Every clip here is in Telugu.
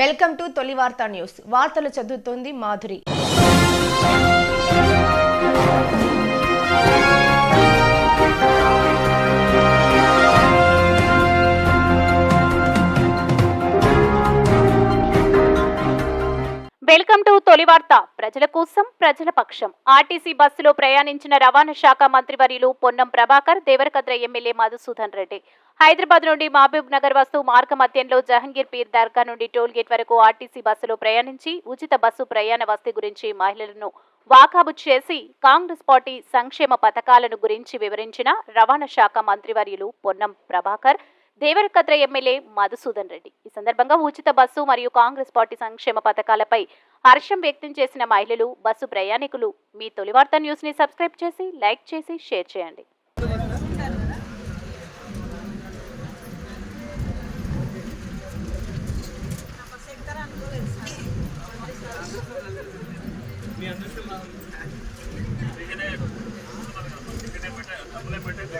వెల్కమ్ టు తొలి వార్తా న్యూస్. వార్తలు చదువుతోంది మాధురి. వెల్కమ్ టు తొలి వార్త. ప్రజల కోసం ప్రజల పక్షం. ఆర్టీసీ బస్సులో ప్రయాణించిన రవాణా శాఖ మంత్రివర్యులు పొన్నం ప్రభాకర్ దేవరకద్ర ఎమ్మెల్యే మధుసూదన్ రెడ్డి. హైదరాబాద్ నుండి మహబూబ్ నగర్ వస్తూ మార్గ మధ్యంలో జహంగీర్ పీర్ దర్గా నుండి టోల్ గేట్ వరకు ఆర్టీసీ బస్సులో ప్రయాణించి ఉచిత బస్సు ప్రయాణ వసతి గురించి మహిళలను వాకాబు చేసి కాంగ్రెస్ పార్టీ సంక్షేమ పథకాలను గురించి వివరించిన రవాణా శాఖ మంత్రివర్యులు పొన్నం ప్రభాకర్ దేవరకద్ర ఎమ్మెల్యే మధుసూదన్ రెడ్డి. ఈ సందర్భంగా ఉచిత బస్సు మరియు కాంగ్రెస్ పార్టీ సంక్షేమ పథకాలపై హర్షం వ్యక్తం చేసిన మహిళలు బస్సు ప్రయాణికులు మీ తొలి వార్త న్యూస్ని సబ్స్క్రైబ్ చేసి లైక్ చేసి షేర్ చేయండి.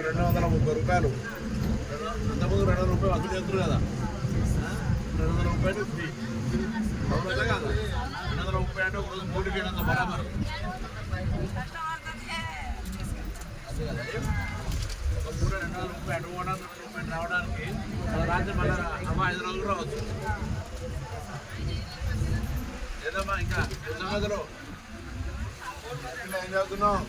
రెండు వందల ముప్పై రూపాయలు. అంతకుముందు రెండు వందల రూపాయలు వసూలు చేస్తారు కదా. రెండు వందల రూపాయలు ఫ్రీ. కదా. రెండు వందల ముప్పై అంటే ఒక రోజు మూడు వేలు అంత బరాబర్. కదా. ఒక మూడు రెండు వందల ముప్పై అటు రూపాయలు రావడానికి మన రాత్రి మళ్ళీ అమ్మ ఐదు రోజులు రావచ్చు ఇంకా? సంగతిలో ఏం చదువుతున్నావు